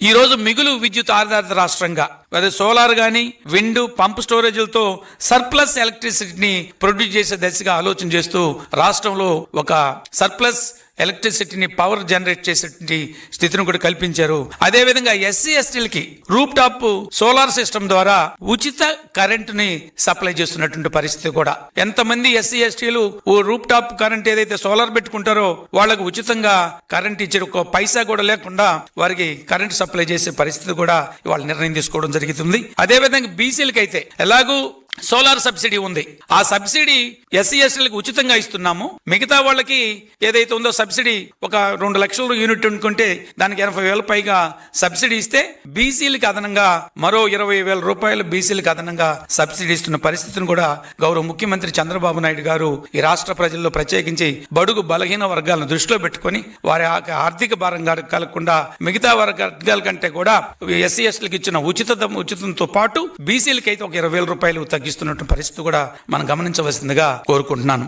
ఈ రోజు మిగులు విద్యుత్ ఆధారిత రాష్ట్రంగా. అదే సోలార్ కానీ విండ్ పంప్ స్టోరేజ్లతో సర్ప్లస్ ఎలక్ట్రిసిటీని ప్రొడ్యూస్ చేసే దశగా ఆలోచన చేస్తూ రాష్ట్రంలో ఒక సర్ప్లస్ ఎలక్ట్రిసిటీని పవర్ జనరేట్ చేసేటువంటి స్థితిని కూడా కల్పించారు. అదే విధంగా ఎస్సీ ఎస్టీలకి రూప్ టాప్ సోలార్ సిస్టమ్ ద్వారా ఉచిత కరెంటుని సప్లై చేస్తున్నటువంటి పరిస్థితి కూడా. ఎంతమంది ఎస్సీ ఎస్టీలు ఓ రూప్ టాప్ కరెంట్ ఏదైతే సోలార్ పెట్టుకుంటారో వాళ్ళకు ఉచితంగా కరెంట్ ఇచ్చే ఒక పైసా కూడా లేకుండా వారికి కరెంట్ సప్లై చేసే పరిస్థితి కూడా ఇవాళ నిర్ణయం తీసుకోవడం జరుగుతుంది. అదే విధంగా ఎలాగూ సోలార్ సబ్సిడీ ఉంది. ఆ సబ్సిడీ ఎస్సీ ఎస్టీలకు ఉచితంగా ఇస్తున్నాము. మిగతా వాళ్ళకి ఏదైతే ఉందో సబ్సిడీ ఒక రెండు లక్షల యూనిట్ అనుకుంటే దానికి ఎనభై వేల పైగా సబ్సిడీ ఇస్తే బీసీలకు అదనంగా మరో ఇరవై వేల రూపాయలు బీసీలకు అదనంగా సబ్సిడీ ఇస్తున్న పరిస్థితిని కూడా గౌరవ ముఖ్యమంత్రి చంద్రబాబు నాయుడు గారు ఈ రాష్ట్ర ప్రజల్లో ప్రత్యేకించి బడుగు బలహీన వర్గాలను దృష్టిలో పెట్టుకొని వారి ఆ- ఆర్థిక భారం కలగకుండా మిగతా వర్గాల కంటే కూడా ఎస్సీ ఎస్టీలకు ఇచ్చిన ఉచిత ఉచితంతో పాటు బీసీలకి అయితే ఒక ఇరవై వేల రూపాయలు తగ్గిస్తున్నటువంటి పరిస్థితి కూడా మనం గమనించవలసిందిగా కోరుకుంటున్నాను.